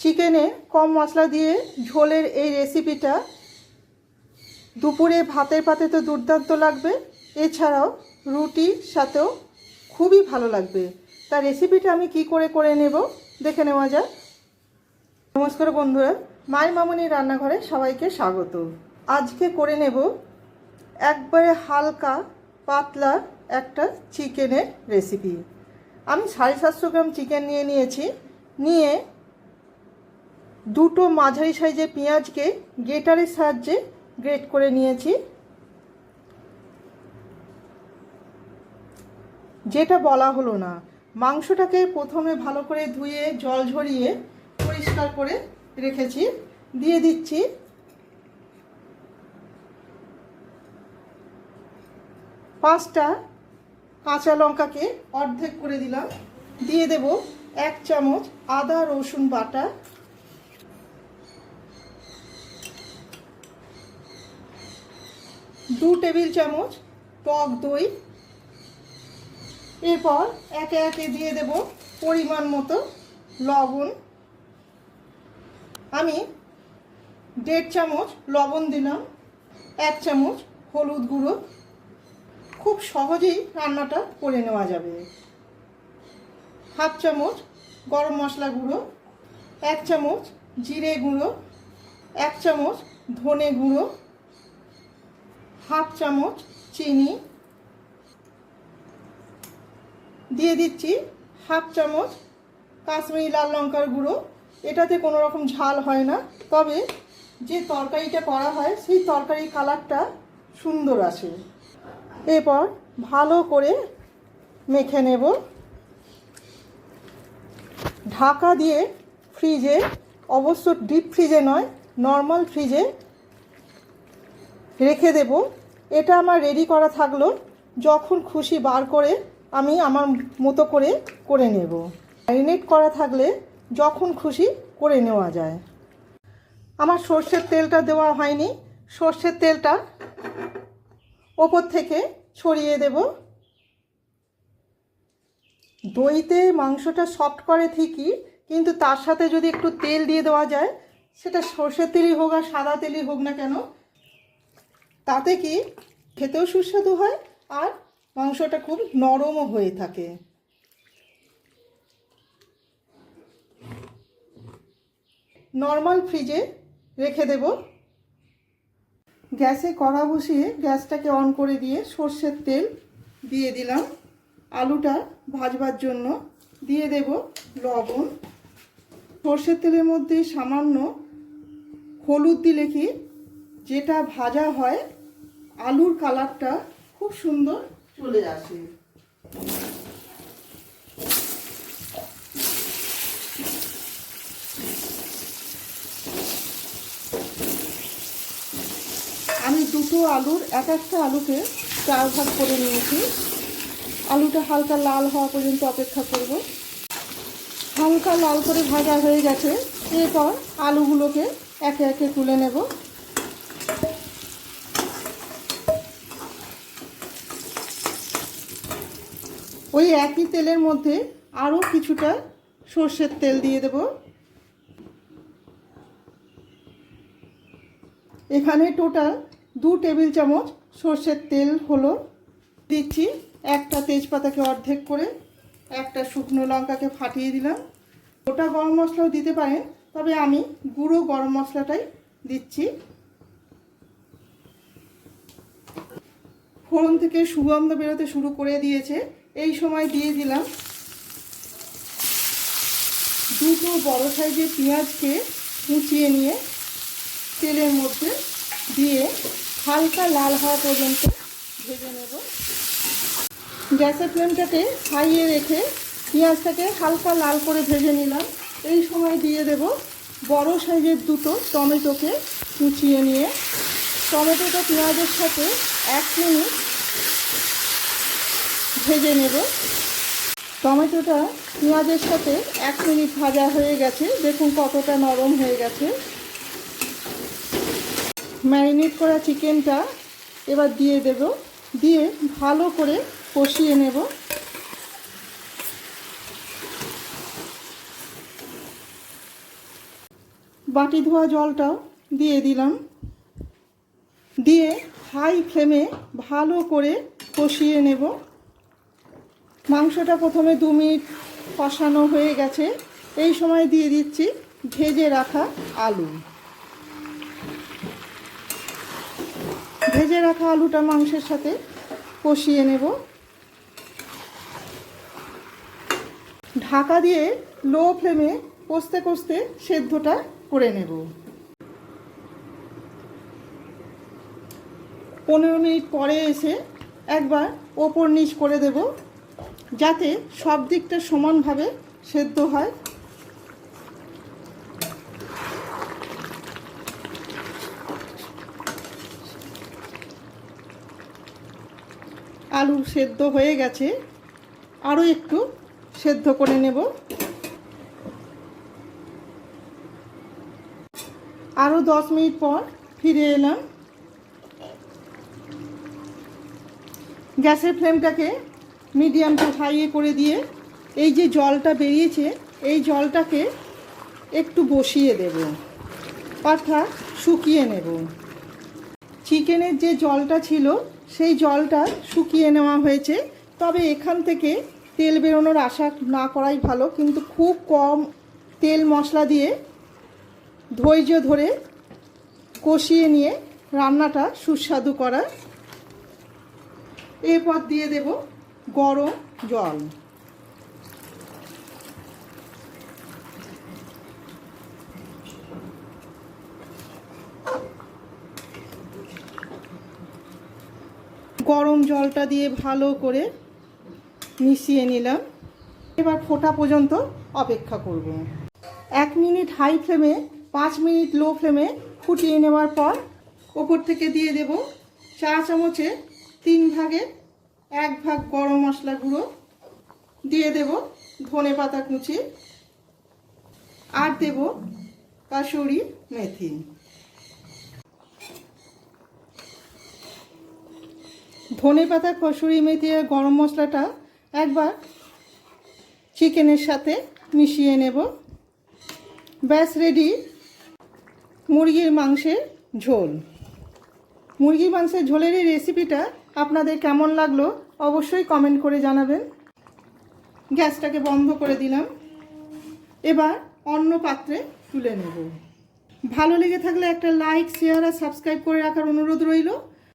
চিকেনে কম মশলা দিয়ে ঝোলের এই রেসিপিটা দুপুরে ভাতের পাতে তো দুর্দান্ত লাগবে। এছাড়াও রুটির সাথেও খুবই ভালো লাগবে। তার রেসিপিটা আমি কি করে করে নেব দেখে নেওয়া যাক। নমস্কার বন্ধুরা মায়ের মামনি রান্নাঘরে সবাইকে স্বাগত। আজকে করে নেব একবারে হালকা পাতলা একটা চিকেনের রেসিপি। আমি সাড়ে সাতশো গ্রাম চিকেন নিয়ে নিয়েছি। নিয়ে দুটো মাঝারি সাইজের পেঁয়াজকে গ্রেটারের সাহায্যে গ্রেট করে নিয়েছি। যেটা বলা হলো না। মাংসটাকে প্রথমে ভালো করে ধুয়ে, জল ঝরিয়ে পরিষ্কার করে রেখেছি। দিয়ে দিচ্ছি পাঁচটা কাঁচা লঙ্কাকে অর্ধেক করে দিলাম। দিয়ে দেব এক চামচ আদা রসুন বাটা, দু টেবিল চামচ টক দই। এরপর একে একে দিয়ে দেব পরিমাণ মতো লবণ। আমি দেড় চামচ লবণ দিলাম, এক চামচ হলুদ গুঁড়ো। খুব সহজেই রান্নাটা করে নেওয়া যাবে। হাফ চামচ গরম মশলা গুঁড়ো, এক চামচ জিরে গুঁড়ো, এক চামচ ধনে গুঁড়ো, হাফ চামচ চিনি। দিয়ে দিচ্ছি হাফ চামচ কাশ্মীরি লাল লঙ্কার গুঁড়ো। এটাতে কোনো রকম ঝাল হয় না, তবে যে তরকারিটা করা হয় সেই তরকারির কালারটা সুন্দর আসে। এরপর ভালো করে মেখে নেব। ঢাকা দিয়ে ফ্রিজে, অবশ্য ডিপ ফ্রিজে নয়, নর্মাল ফ্রিজে রেখে দেব। এটা আমার রেডি করা থাকল। যখন খুশি বার করে আমি আমার মতো করে করে নেব। ম্যারিনেট করা থাকলে যখন খুশি করে নেওয়া যায়। আমার সর্ষের তেলটা দেওয়া হয়নি। সর্ষের তেলটা ওপর থেকে ছড়িয়ে দেব। দইতে মাংসটা সফট করে ঠিকই, কিন্তু তার সাথে যদি একটু তেল দিয়ে দেওয়া যায়, সেটা সর্ষের তেলই হোক আর সাদা তেলই হোক না কেন, তাতে কি খেতেও সুস্বাদু হয় আর মাংসটা খুব নরমও হয়ে থাকে। নর্মাল ফ্রিজে রেখে দেব। গ্যাসে কড়া বসিয়ে গ্যাসটাকে অন করে দিয়ে সর্ষের তেল দিয়ে দিলাম। আলুটা ভাজবার জন্য দিয়ে দেব লবণ। সর্ষের তেলের মধ্যে সামান্য হলুদ দিলে কি যেটা ভাজা হয়, আলুর কালারটা খুব সুন্দর চলে আসে। আমি দুটো আলুর এক একটা আলুকে চার ভাগ করে নিয়েছি। আলুটা হালকা লাল হওয়া পর্যন্ত অপেক্ষা করব। হালকা লাল করে ভাজা হয়ে গেছে। এরপর আলুগুলোকে একে একে তুলে নেব। ওই একই তেলের মধ্যে আরও কিছুটা সর্ষের তেল দিয়ে দেব। এখানে টোটাল দু টেবিল চামচ সর্ষের তেল হলো দিচ্ছি একটা তেজপাতাকে অর্ধেক করে একটা শুকনো লঙ্কাকে ফাটিয়ে দিলাম। ওটা গরম মশলাও দিতে পারেন, তবে আমি গুঁড়ো গরম মশলাটাই দিচ্ছি। ফোড়ন থেকে সুগন্ধ বেরোতে শুরু করে দিয়েছে। এই সময় দিয়ে দিলাম দুটো বড় সাইজের পেঁয়াজকে কুচিয়ে নিয়ে তেলের মধ্যে দিয়ে হালকা লাল হওয়া পর্যন্ত ভেজে নেব। গ্যাসের ফ্লেমটাকে হাইয়ে রেখে পেঁয়াজটাকে হালকা লাল করে ভেজে নিলাম। এই সময় দিয়ে দেব বড় সাইজের দুটো টমেটোকে কুচিয়ে নিয়ে। টমেটোটা পেঁয়াজের সাথে এক মিনিট ভেজে নেব। টমেটোটা পেঁয়াজের সাথে এক মিনিট ভাজা হয়ে গেছে। দেখুন কতটা নরম হয়ে গেছে। ম্যারিনেট করা চিকেনটা এবার দিয়ে দেব। দিয়ে ভালো করে কষিয়ে নেব। বাটি ধোয়া জলটাও দিয়ে দিলাম। দিয়ে হাই ফ্লেমে ভালো করে কষিয়ে নেব। মাংসটা প্রথমে দু মিনিট কষানো হয়ে গেছে। এই সময় দিয়ে দিচ্ছি ভেজে রাখা আলু। ভেজে রাখা আলুটা মাংসের সাথে কষিয়ে নেব। ঢাকা দিয়ে লো ফ্লেমে কষতে কষতে সেদ্ধটা করে নেব। পনেরো মিনিট পরে এসে একবার ওপর নিচ করে দেব, যাতে সব দিকটা সমানভাবে সেদ্ধ হয়। আলু সেদ্ধ হয়ে গেছে। আরও একটু সেদ্ধ করে নেব। আরও দশ মিনিট পর ফিরে এলাম। গ্যাসের ফ্লেমটাকে মিডিয়াম টু হাইয়ে করে দিয়ে এই যে জলটা বেরিয়েছে, এই জলটাকে একটু বসিয়ে দেব, অর্থাৎ শুকিয়ে নেব। চিকেনের যে জলটা ছিল, সেই জলটা শুকিয়ে নেওয়া হয়েছে। তবে এখান থেকে তেল বেরোনোর আশা না করাই ভালো, কিন্তু খুব কম তেল মশলা দিয়ে ধৈর্য ধরে কষিয়ে নিয়ে রান্নাটা সুস্বাদু করা। এরপর দিয়ে দেব গরম জল। গরম জলটা দিয়ে ভালো করে মিশিয়ে নিলাম। এবার ফোটা পর্যন্ত অপেক্ষা করব। এক মিনিট হাই ফ্লেমে, পাঁচ মিনিট লো ফ্লেমে ফুটিয়ে নেওয়ার পর ওপর থেকে দিয়ে দেব চা চামচে তিন ভাগে এক ভাগ গরম মশলা গুঁড়ো। দিয়ে দেব ধনে পাতা কুচি। আর দেব কাসুরি মেথি। ধনে পাতা, কসুরি মেথি আর গরম মশলাটা একবার চিকেনের সাথে মিশিয়ে নেব। ব্যাস রেডি মুরগির মাংসের ঝোল। মুরগির মাংসের ঝোলের এই রেসিপিটা আপনাদের কেমন লাগল অবশ্যই কমেন্ট করে জানাবেন। গ্যাসটাকে বন্ধ করে দিলাম। এবার অন্য পাত্রে তুলে নেব। ভালো লেগে থাকলে একটা লাইক শেয়ার আর সাবস্ক্রাইব করে রাখার অনুরোধ রইল।